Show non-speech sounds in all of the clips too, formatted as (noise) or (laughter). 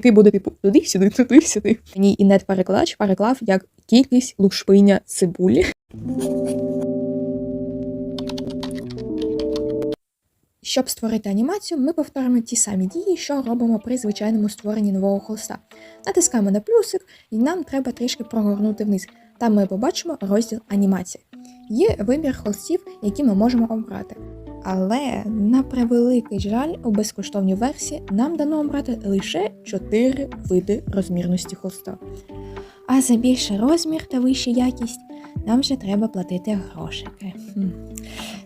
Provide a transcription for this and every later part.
який буде типу туди-сюди, туди-сюди. Мені і нет-перекладач переклав як кількість лушпиня цибулі. Щоб створити анімацію, ми повторимо ті самі дії, що робимо при звичайному створенні нового холста. Натискаємо на плюсик, і нам треба трішки прогорнути вниз. Там ми побачимо розділ анімації. Є вибір холстів, які ми можемо обрати. Але на превеликий жаль, у безкоштовній версії нам дано обрати лише 4 види розмірності холста. А за більший розмір та вищу якість нам вже треба платити грошики.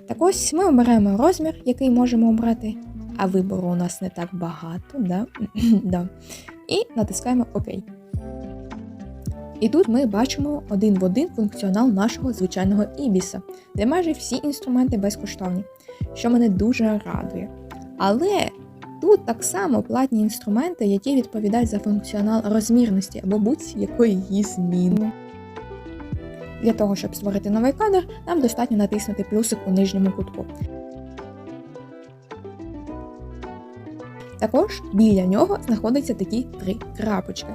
Так ось ми обираємо розмір, який можемо обрати, а вибору у нас не так багато, да? (clears throat) да. і натискаємо ОК. І тут ми бачимо один в один функціонал нашого звичайного ібіса, де майже всі інструменти безкоштовні, що мене дуже радує. Але тут так само платні інструменти, які відповідають за функціонал розмірності або будь-якої її зміни. Для того, щоб створити новий кадр, нам достатньо натиснути плюсик у нижньому кутку. Також біля нього знаходяться такі три крапочки,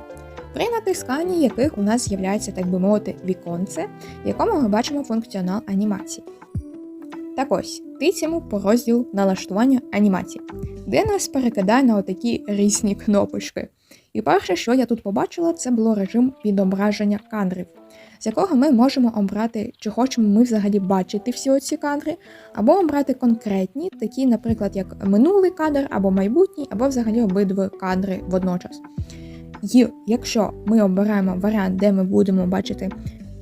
при натисканні яких у нас з'являється, так би мовити, віконце, в якому ми бачимо функціонал анімації. Так ось, тицямо по розділу налаштування анімації, де нас перекидає на отакі різні кнопочки. І перше, що я тут побачила, це було режим відображення кадрів, з якого ми можемо обрати, чи хочемо ми взагалі бачити всі оці кадри, або обрати конкретні, такі, наприклад, як минулий кадр, або майбутній, або взагалі обидва кадри водночас. І якщо ми обираємо варіант, де ми будемо бачити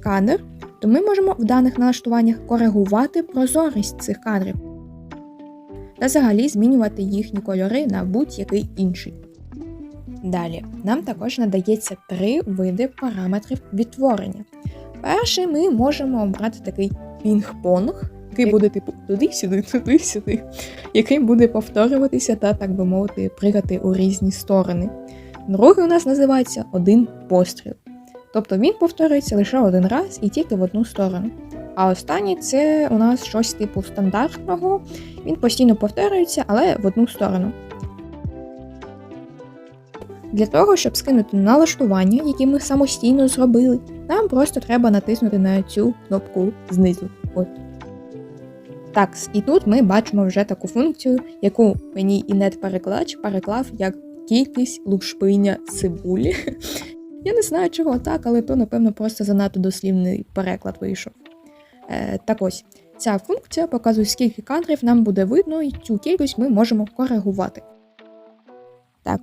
кадр, то ми можемо в даних налаштуваннях коригувати прозорість цих кадрів та взагалі змінювати їхні кольори на будь-який інший. Далі, нам також надається три види параметрів відтворення. Перший ми можемо обрати такий пінг-понг, який буде типу туди-сюди, туди-сюди, який буде повторюватися та, так би мовити, пригати у різні сторони. Другий у нас називається один постріл. Тобто він повторюється лише один раз і тільки в одну сторону. А останній це у нас щось типу стандартного, він постійно повторюється, але в одну сторону. Для того, щоб скинути налаштування, які ми самостійно зробили, нам просто треба натиснути на цю кнопку знизу. От. Так, і тут ми бачимо вже таку функцію, яку мені і нет-перекладач переклав як кількість лушпиня цибулі. Я не знаю, чого так, але то, напевно, просто занадто дослівний переклад вийшов. Е, так ось, ця функція показує, скільки кадрів нам буде видно, і цю кількість ми можемо коригувати. Так,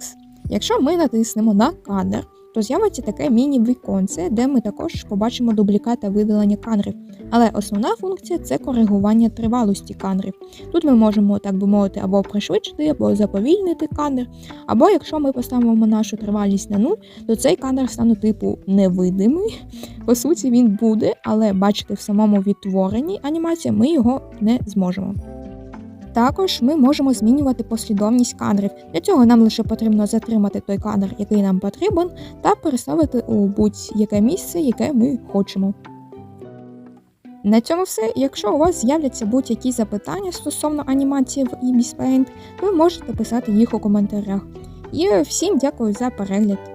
Якщо ми натиснемо на кадр, то з'явиться таке міні-віконце, де ми також побачимо дублікат та видалення кадрів. Але основна функція це коригування тривалості кадрів. Тут ми можемо, так би мовити, або пришвидшити, або заповільнити кадр. Або якщо ми поставимо нашу тривалість на 0, то цей кадр стане типу невидимий. По суті, він буде, але бачити в самому відтворенні анімації ми його не зможемо. Також ми можемо змінювати послідовність кадрів. Для цього нам лише потрібно затримати той кадр, який нам потрібен, та переставити у будь-яке місце, яке ми хочемо. На цьому все. Якщо у вас з'являться будь-які запитання стосовно анімації в Ibis Paint, ви можете писати їх у коментарях. І всім дякую за перегляд.